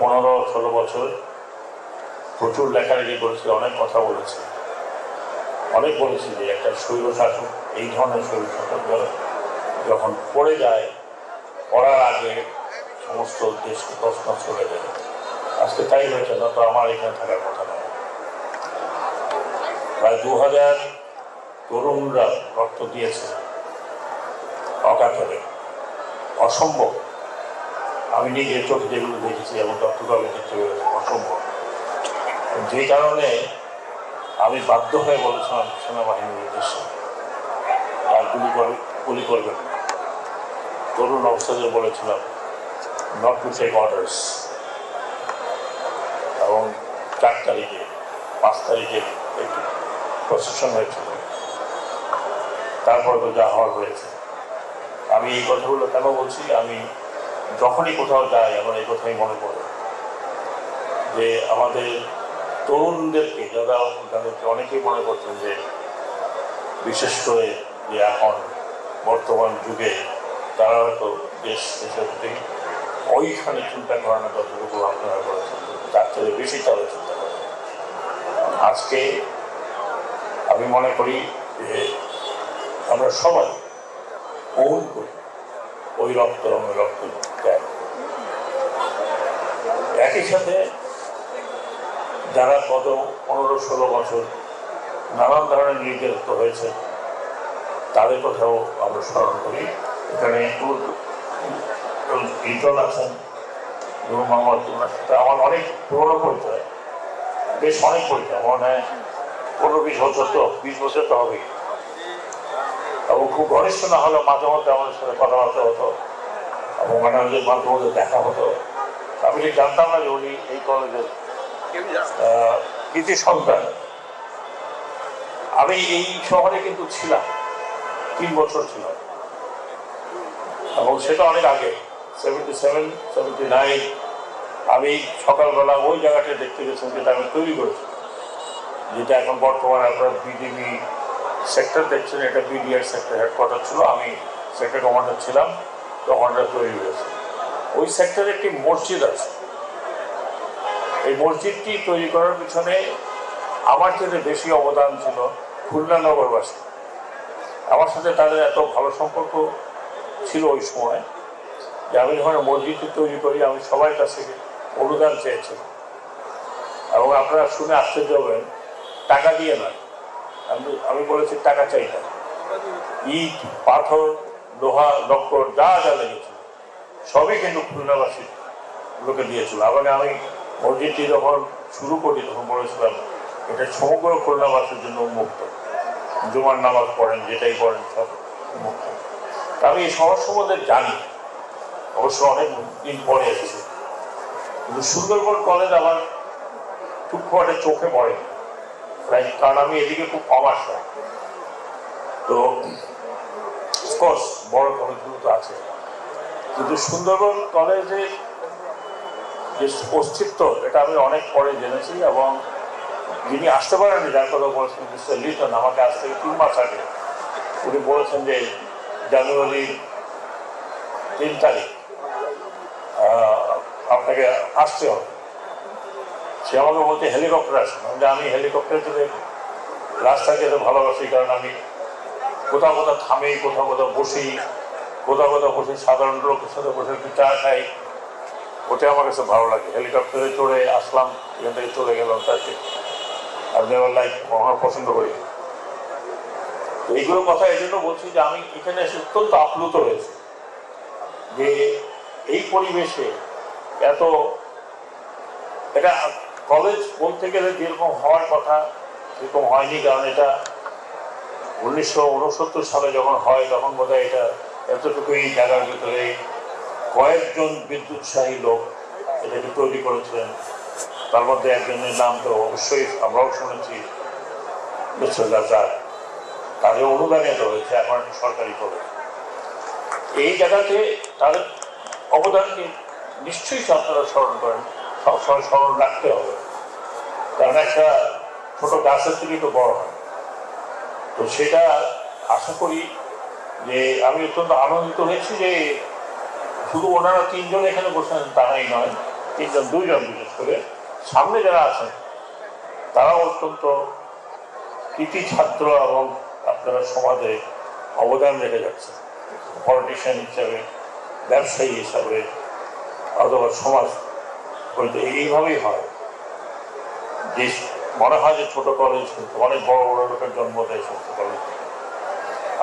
পনেরো, ষোলো বছর প্রচুর লেখালেখি করেছি অনেক কথা বলেছি। অনেক বলেছি যে একটা শৈল শাসক, এই ধরনের শৈল শাসক যখন পড়ে যায়, পড়ার আগে সমস্ত দেশ প্রশ্ন চলে যায় আজকে তাই হয়েছে, না তো আমার এখানে থাকার কথা নয়। প্রায় দু হাজার তরুণরা রক্ত দিয়েছে অকাতরে। অসম্ভব। আমি নিজের চোখে যেগুলো দেখেছি এবং চট্টগ্রামে পেরেছি, অসম্ভব। যে কারণে আমি বাধ্য হয়ে বলেছিলাম সেনাবাহিনীর উদ্দেশ্যে, আর গুলি গুলি করবেন তরুণ অবস্থাদের বলেছিলাম নট টু টেক অর্ডার্স এবং চার তারিখে, পাঁচ তারিখে একটু প্রসেশন হয়েছিল। তারপর তো যা হওয়ার হয়েছে। আমি এই কথাগুলো কেন বলছি? আমি যখনই কোথাও যাই, আমার এই কথাই মনে পড়ে। যে আমাদের তরুণদেরকে, যারা যাদেরকে অনেকেই মনে করছেন যে, বিশেষ করে যে এখন বর্তমান যুগে, তারা হয়তো দেশ, দেশের প্রতি ওইখানে চিন্তা করে না যতটুকু আপনারা করেছেন। তার থেকে বেশি তারা চিন্তা করে আজকে আমি মনে করি যে, আমরা সবাই ওন করি। ওই রক্ত ওই রক্ত ত্যাগ একই সাথে যারা গত পনেরো ষোলো বছর নানান ধরনের নির্যাতিত হয়েছে, তাদের কথাও আমরা স্মরণ করি। এখানে ইটল আছেন নূর মোহাম্মদ আমার অনেক পুরোনো পরিচয়, বেশ অনেক পরিচয়। মনে হয় পনেরো বিশ বছর তো, বিশ বছর তো হবেই। খুব ঘনিষ্ঠ না হলেও মাঝে মধ্যে আমাদের সাথে কথাবার্তা হতো। এবং ওদের মাঝে মধ্যে দেখা হতো। আমি ঠিক জানতাম না যে উনি এই কলেজের কৃতি সন্তান। আমি এই শহরে কিন্তু ছিলাম তিন বছর ছিলাম এবং সেটা অনেক আগে সেভেন্টি সেভেন সেভেন্টি নাইন আমি সকালবেলা ওই জায়গাটা দেখতে গেছিলাম যেটা আমি তৈরি করেছি। যেটা এখন বর্তমানে আপনার বিডিবি সেক্টর দেখছেন, এটা বিডিআর সেক্টর হেডকোয়ার্টার ছিল, আমি সেক্টর কমান্ডার ছিলাম এটা তৈরি হয়েছে। ওই সেক্টরে একটি মসজিদ আছে। এই মসজিদটি তৈরি করার পিছনে আমার থেকে বেশি অবদান ছিল খুলনা নগরবাসী আমার সাথে তাদের এত ভালো সম্পর্ক ছিল ওই সময় যে আমি যখন মসজিদটি তৈরি করি, আমি সবার কাছ অনুদান চেয়েছিলাম। এবং আপনারা শুনে আশ্চর্য হবেন, টাকা দিয়ে নয় আমি আমি বলেছি টাকা চাই না। ইট, পাথর, লোহা লক্কর যা যা লেগেছিল সবই কিন্তু খুলনাবাসী লোকে দিয়েছিল। আবার আমি মসজিদটি যখন শুরু করি, তখন বলেছিলাম, এটা সমগ্র খুলনাবাসীর জন্য উন্মুক্ত জুমার নামাজ পড়েন, যেটাই পড়েন, সব উন্মুক্ত তা আমি এই সমস্ত সম্বন্ধে জানি। অবশ্য অনেক দিন পরে এসেছি। কিন্তু সুন্দরবন কলেজ আমার টুকফাটে চোখে পড়ে প্রায় কারণ আমি এদিকে খুব আসলাম তো অফকোর্স বড় কলেজগুলো তো আছে। কিন্তু সুন্দরবন কলেজের যে অস্তিত্ব, এটা আমি অনেক পরে জেনেছি এবং যিনি আসতে পারেননি, যার কথা বলেছেন মিস্টার লিটন আমাকে আজ থেকে তিন মাস আগে উনি বলেছেন যে জানুয়ারির তিন তারিখ আপনাকে আসতে হবে। সে আমাকে বলতে হেলিকপ্টার আসুন আমি হেলিকপ্টার চলে রাস্তায় যেতে ভালোবাসি, কারণ আমি কোথাও কোথাও থামি, কোথাও কোথাও বসি, কোথাও কোথাও বসে সাধারণ লোকের সাথে বসে একটু চা খাই। ওটা আমার কাছে ভালো লাগে। হেলিকপ্টারে চড়ে আসলাম, এখান থেকে চলে গেলাম তাকে। আমি আমার লাইফ আমার পছন্দ করি। এইগুলো কথা এই জন্য বলছি যে আমি এখানে এসে অত্যন্ত আপ্লুত হয়েছি। যে এই পরিবেশে এত এটা কলেজ বলতে গেলে যেরকম হওয়ার কথা সেরকম হয়নি, কারণ এটা উনিশশো উনসত্তর সালে যখন হয়, তখন বোধহয় এটা এতটুকুই জায়গার ভিতরে কয়েকজন বিদ্যুৎসাহী লোক এটাকে তৈরি করেছিলেন। তার মধ্যে একজনের নাম তো অবশ্যই আমরাও শুনেছি, মিস্টার রাজার তাদের অনুদানে তো হয়েছে, এখন সরকারি করে এই জায়গাতে তাদের অবদানকে নিশ্চয়ই আপনারা স্মরণ করেন। সবসময় স্মরণ রাখতে হবে। কারণ একটা ছোট গাছের থেকে তো বড় হয়। তো সেটা আশা করি যে আমি অত্যন্ত আনন্দিত হয়েছি যে শুধু ওনারা তিনজন এখানে বসে আছেন, তারাই নয়, তিনজন, দুইজন বিশেষ করে। সামনে যারা আছেন, তারাও অত্যন্ত কৃতি ছাত্র এবং আপনারা সমাজে অবদান রেখে যাচ্ছে পলিটিশিয়ান হিসাবে, ব্যবসায়ী হিসাবে, অথবা সমাজ বলতে এইভাবেই হয়। যে মনে হয় যে ছোট কলেজ কিন্তু অনেক বড় বড় লোকের জন্ম দেয় সমস্ত কলেজ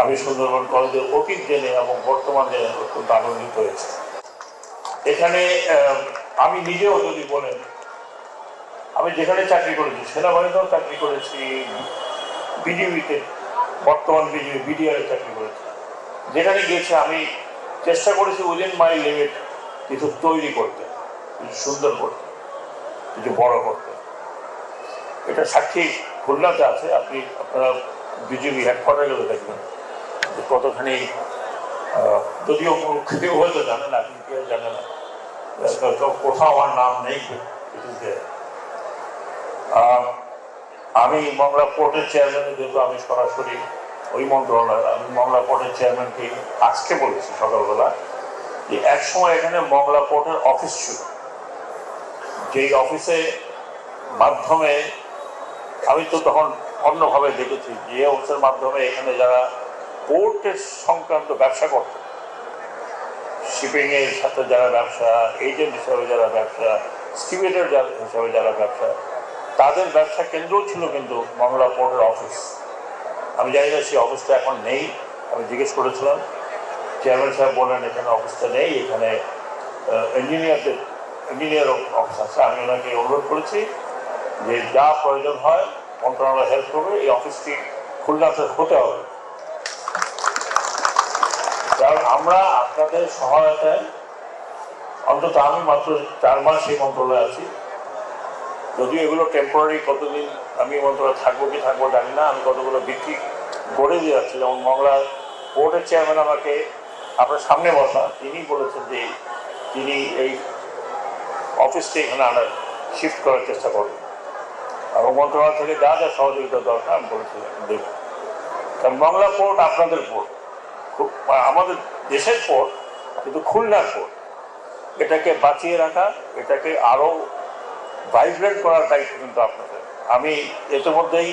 আমি সুন্দরবন কলেজের অতীত জেনে এবং বর্তমান জেনে অত্যন্ত আনন্দিত হয়েছে। এখানে আমি নিজেও যদি বলেন, আমি যেখানে চাকরি করেছি, সেনাবাহিনীতেও চাকরি করেছি, বিজিবিতে, বর্তমান বিজিবি, বিডিআর চাকরি করেছি। যেখানে গিয়েছি, আমি চেষ্টা করেছি উইদিন মাই লিমিট কিছু তৈরি করতে। কিছু সুন্দর করতে কিছু বড় করতে। এটা সাক্ষী খুলনাতে আছে, আপনি, আপনারা বিজেপি হেডকোয়ার্টার গেলে দেখবেন। যে কতখানি যদিও কেউ হয়তো জানে না কিন্তু কেউ জানে না। কোথাও আমার নাম নেই আমি মংলা পোর্টের চেয়ারম্যান যেহেতু আমি সরাসরি ওই মন্ত্রণালয় আমি মংলা পোর্টের চেয়ারম্যানকে আজকে বলেছি সকালবেলা, যে এক সময় এখানে মংলা পোর্টের অফিস ছিল। যেই অফিসে মাধ্যমে আমি তো তখন অন্যভাবে দেখেছি, যে অফিসের মাধ্যমে এখানে যারা পোর্টের সংক্রান্ত ব্যবসা করত, শিপিংয়ের সাথে যারা ব্যবসা এজেন্ট হিসাবে যারা ব্যবসা স্টিমেটার হিসাবে যারা ব্যবসা, তাদের ব্যবসা কেন্দ্র ছিল কিন্তু মংলা পোর্টের অফিস। আমি জানি না সেই অফিসটা এখন নেই, আমি জিজ্ঞেস করেছিলাম। চেয়ারম্যান সাহেব বললেন, এখানে অফিসটা নেই, এখানে ইঞ্জিনিয়ারদের ইঞ্জিনিয়ার অফিস আছে। আমি ওনাকে অনুরোধ করেছি যে যা প্রয়োজন হয়, মন্ত্রণালয় হেল্প করবে। এই অফিসটি খুলনাতে হতে হবে। কারণ আমরা আপনাদের সহায়তায়, অন্তত আমি মাত্র চার মাস এই মন্ত্রণালয়ে আছি। যদিও এগুলো টেম্পোরারি কতদিন আমি মন্ত্রণালয়ে থাকব কি থাকব জানি না। আমি কতগুলো বিক্রি করে দিয়ে যাচ্ছি। যেমন মংলা বোর্ডের চেয়ারম্যান আমাকে আপনার সামনে বসা তিনি বলেছেন যে তিনি এই অফিসটি এখানে আনার শিফট করার চেষ্টা করবেন এবং মন্ত্রণালয় থেকে যা যা সহযোগিতা দরকার আমি বলেছিলাম দেব কারণ বাংলা পোর্ট আপনাদের পোর্ট খুব আমাদের দেশের পোর্ট কিন্তু খুলনার পোর্ট এটাকে বাঁচিয়ে রাখা, এটাকে আরও ভাইব্রেন্ট করার দায়িত্ব কিন্তু আপনাদের। আমি ইতিমধ্যেই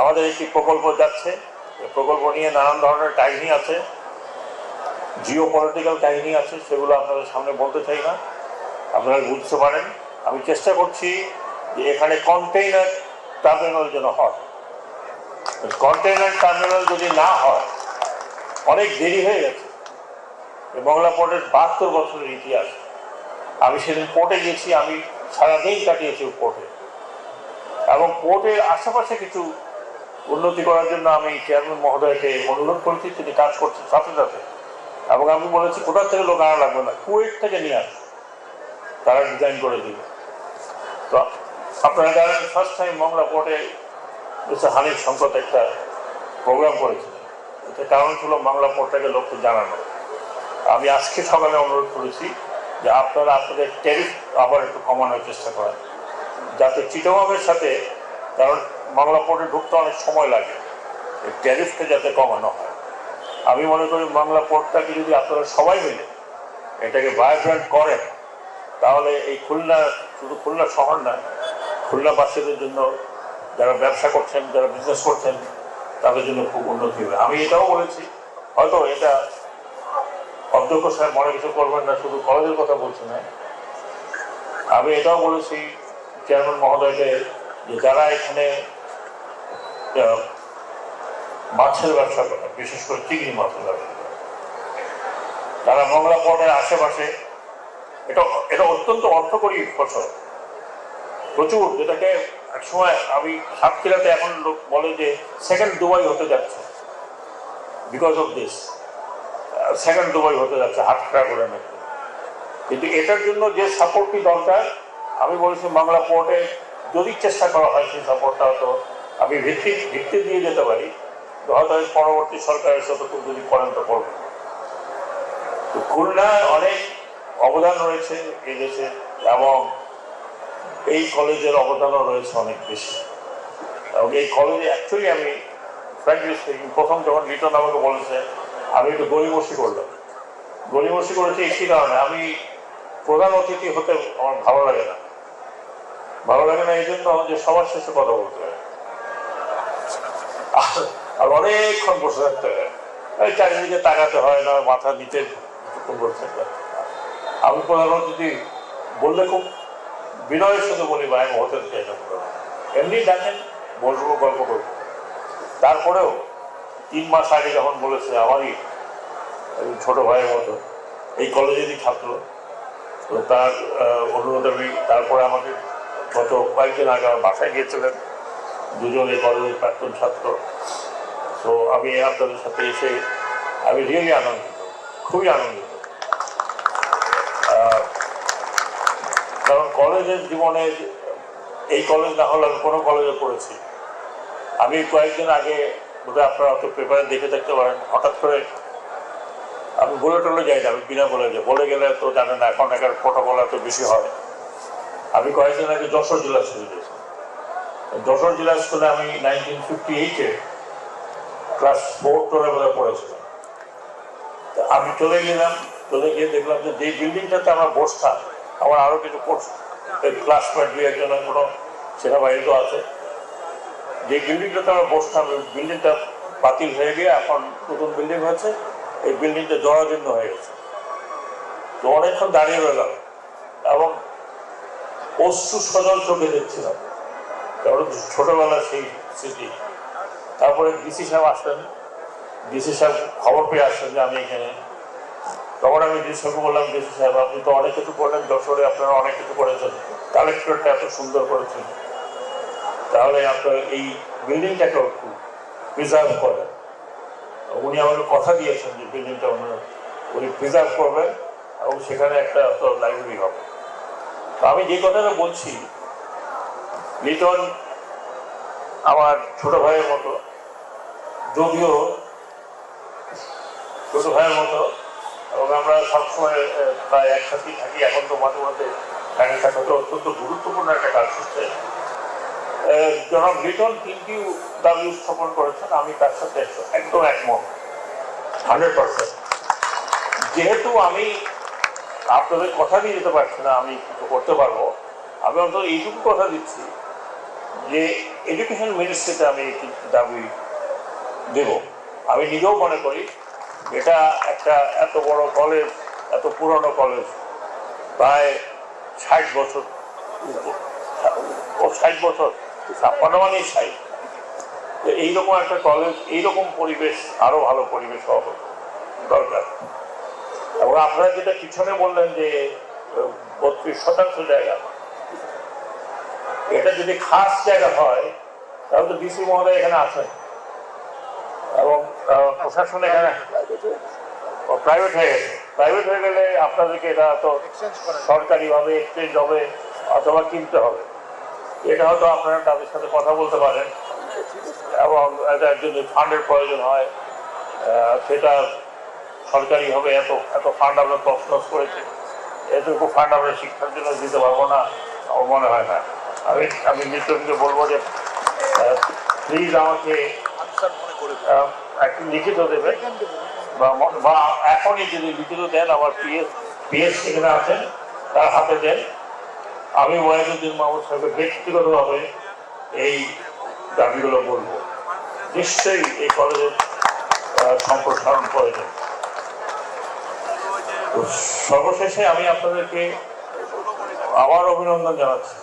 আমাদের একটি প্রকল্প যাচ্ছে। প্রকল্প নিয়ে নানান ধরনের কাহিনী আছে। জিও পলিটিক্যাল কাহিনী আছে, সেগুলো আপনাদের সামনে বলতে চাই না। আপনারা বুঝতে পারেন। আমি চেষ্টা করছি যে এখানে কন্টেইনার টার্মিনাল যেন হয়। কন্টেইনার টার্মিনাল যদি না হয়, অনেক দেরি হয়ে গেছে। মংলা পোর্টের বাহাত্তর বছরের ইতিহাস। আমি সেদিন পোর্টে গেছি আমি সারাদিন কাটিয়েছি পোর্টে এবং পোর্টের আশেপাশে কিছু উন্নতি করার জন্য আমি চেয়ারম্যান মহোদয়কে অনুরোধ করেছি, তিনি কাজ করছেন সাথে সাথে। এবং আমি বলেছি কোথার থেকে লোক আনা লাগবে না? কুয়েট থেকে নিয়ে আস তারা ডিজাইন করে দিবে। তো আপনারা জানেন first time Mongla mister Hanif সংকট একটা প্রোগ্রাম করেছিলেন। এতে কারণ ছিল বাংলা পোর্টটাকে লক্ষ্য জানানো। আমি আজকে সকালে অনুরোধ করেছি যে আপনারা আপনাদের ট্যারিফ আবার একটু কমানোর চেষ্টা করেন। যাতে চিটগামের সাথে, কারণ বাংলা পোর্টে ঢুকতে অনেক সময় লাগে। এই ট্যারিফটা যাতে কমানো হয়। আমি মনে করি বাংলা পোর্টটাকে যদি আপনারা সবাই মিলে এটাকে ভাইব্রেন্ট করেন তাহলে এই খুলনা শুধু খুলনা শহর না, খুলনাবাসীদের জন্য যারা ব্যবসা করছেন, যারা বিজনেস করছেন, তাদের জন্য খুব উন্নতি হবে। আমি এটাও বলেছি, হয়তো এটা অধ্যক্ষ সাহেব মনে কিছু করবেন না, শুধু কলেজের কথা বলছি না। আমি এটাও বলেছি চেয়ারম্যান মহোদয়কে, যে যারা এখানে মাছের ব্যবসা করে, বিশেষ করে চিংড়ি মাছের ব্যবসা করে, তারা মংলা আশেপাশে এটা এটা অত্যন্ত অর্থকরী ফসল। প্রচুর, যেটাকে একসময় আমি সাতক্ষীরাতে এখন লোক বলে যে সেকেন্ড দুবাই হতে যাচ্ছে। Because of this second Dubai হতে যাচ্ছে হাট খাড়া করে নাকি কিন্তু এটার জন্য যে সাপোর্টটি দরকার, আমি বলেছি বাংলা পোর্টে যদি চেষ্টা করা হয় সেই সাপোর্টটা হয়তো আমি ভিত্তি ভিত্তি দিয়ে যেতে পারি। তো হয়তো পরবর্তী সরকারের সাথে যদি করেন তো করবেন তো খুলনায় অনেক অবদান রয়েছে এই দেশে এবং এই কলেজের অবদানও রয়েছে অনেক বেশি। এবং এই কলেজে অ্যাকচুয়ালি আমি ফ্র্যাঙ্কলি স্পিকিং প্রথম যখন লিটন আমাকে বলেছে, আমি একটু গরিবসি করলাম। গরিবসি করেছি একটি কারণে আমি প্রধান অতিথি হতে আমার ভালো লাগে না। ভালো লাগে না এই জন্য যে সবার শেষে কথা বলতে হয় আর- অনেকক্ষণ বসে থাকতে হয়। চারিদিকে তাকাতে হয় না, মাথা বসে থাকতে হয়। আমি প্রধান যদি বললে খুব বিনয়ের সাথে বলি ভাই আমি হতে চাই না। এমনি ডাকেন বসবো গল্প করব। তারপরেও তিন মাস আগে যখন বলেছে আমারই ছোট ভাইয়ের মতো, এই কলেজেরই ছাত্র, তো তার অনুরোধ আমি তারপরে আমাকে গত কয়েকদিন আগে আমার বাসায় গিয়েছিলেন। দুজন এই কলেজের প্রাক্তন ছাত্র। তো আমি আপনাদের সাথে এসে আমি রিয়েলি আনন্দিত, খুবই আনন্দিত আহ, কারণ কলেজের জীবনে এই কলেজ না হলে আমি কোনো কলেজে পড়েছি। আমি কয়েকদিন আগে বোধহয় আপনারা অত পেপারে দেখে থাকতে পারেন, হঠাৎ করে আমি বলে টলে যাই না, আমি বিনা বলে যাই। বলে গেলে তো জানেন এখন এখানে প্রোটোকল এত বেশি হয়। আমি কয়েকদিন আগে যশোর জেলা স্কুলে গেছি। যশোর জেলা স্কুলে আমি নাইনটিন ফিফটি এইটে ক্লাস ফোর টোরে বোধহয় পড়েছিলাম। আমি চলে গেলাম, চলে গিয়ে দেখলাম যে যে বিল্ডিংটাতে আমার বসতাম, আমার আরও কিছু কোর্স ক্লাসমেট দুই একজন কোনো সেনাবাহিনী তো আছে। যে বিল্ডিংটাতে আমরা বসতাম বিল্ডিংটা বাতিল হয়ে গিয়ে এখন নতুন বিল্ডিং হয়েছে। এই বিল্ডিংটা জরাজীর্ণ হয়ে গেছে। তো অনেকক্ষণ দাঁড়িয়ে রইলাম এবং অশ্রু সজল চোখে দেখছিলাম। কারণ ছোটবেলার সেই স্মৃতি। তারপরে ডিসি সাহেব আসলেন। ডিসি সাহেব খবর পেয়ে আসলেন যে আমি এখানে তখন আমি ডিসি সাহেবকে বললাম ডিসি সাহেব, আপনি তো অনেক কিছু করলেন যশোরে আপনারা অনেক কিছু করেছেন। কালেক্টরটা এত সুন্দর করেছেন। তাহলে আপনার এই বিল্ডিংটাকে একটু প্রিজার্ভ করেন। উনি আমাকে কথা দিয়েছেন যে বিল্ডিংটা উনি উনি প্রিজার্ভ করবেন এবং সেখানে একটা তো লাইব্রেরি হবে। আমি যে কথাটা বলছি, লিটন আমার ছোট ভাইয়ের মতো, যদিও ছোট ভাইয়ের মতো এবং আমরা সবসময় প্রায় একসাথেই থাকি। এখন তো মাঝে মাঝে ফ্যানের সাথে অত্যন্ত গুরুত্বপূর্ণ একটা কাজ আহ, জনাব লিটন তিনটি দাবি উত্থাপন করেছেন। আমি তার সাথে একদম একমত। Hundred percent. যেহেতু আমি আপনাদের কথা দিয়ে যেতে পারছি না আমি কিছু করতে পারব? আমি অন্তত এইটুকু কথা দিচ্ছি যে এডুকেশন মিনিস্ট্রিতে আমি দাবি দেব। আমি নিজেও মনে করি এটা একটা এত বড় কলেজ এত পুরনো কলেজ প্রায় ষাট বছর ও ষাট বছর, ছাপ্পান্ন মানে ষাট। এইরকম একটা কলেজ এইরকম পরিবেশ, আরও ভালো পরিবেশ হওয়া দরকার। এবং আপনারা যেটা পিছনে বললেন যে, বত্রিশ শতাংশ জায়গা, এটা যদি খাস জায়গা হয়, তাহলে তো ডিসি মহোদয় এখানে আছেন। এবং প্রশাসন এখানে প্রাইভেট হয়ে গেছে। প্রাইভেট হয়ে গেলে আপনাদেরকে এটা তো সরকারিভাবে এক্সচেঞ্জ হবে অথবা কিনতে হবে। এটা হয়তো আপনারা তাদের সাথে কথা বলতে পারেন। এবং এটা একজন ফান্ডের প্রয়োজন হয় সেটা সরকারিভাবে এত এত ফান্ড আমরা তছনছ করেছি। এতটুকু ফান্ড আমরা শিক্ষার জন্য দিতে পারব না আমার মনে হয় না। আমি আমি মিত্রকে বলব যে প্লিজ আমাকে লিখিত দেবে। বা এখনই যদি লিখিত দেন, আমার পিএস পিএস এখানে আছেন, তার হাতে দেন। আমি ওয়াহিদুদ্দিন মাহমুদ সাহেবের ব্যক্তিগতভাবে এই দাবিগুলো বলব। নিশ্চয়ই এই কলেজের সম্প্রসারণ প্রয়োজন সর্বশেষে আমি আপনাদেরকে আবার অভিনন্দন জানাচ্ছি।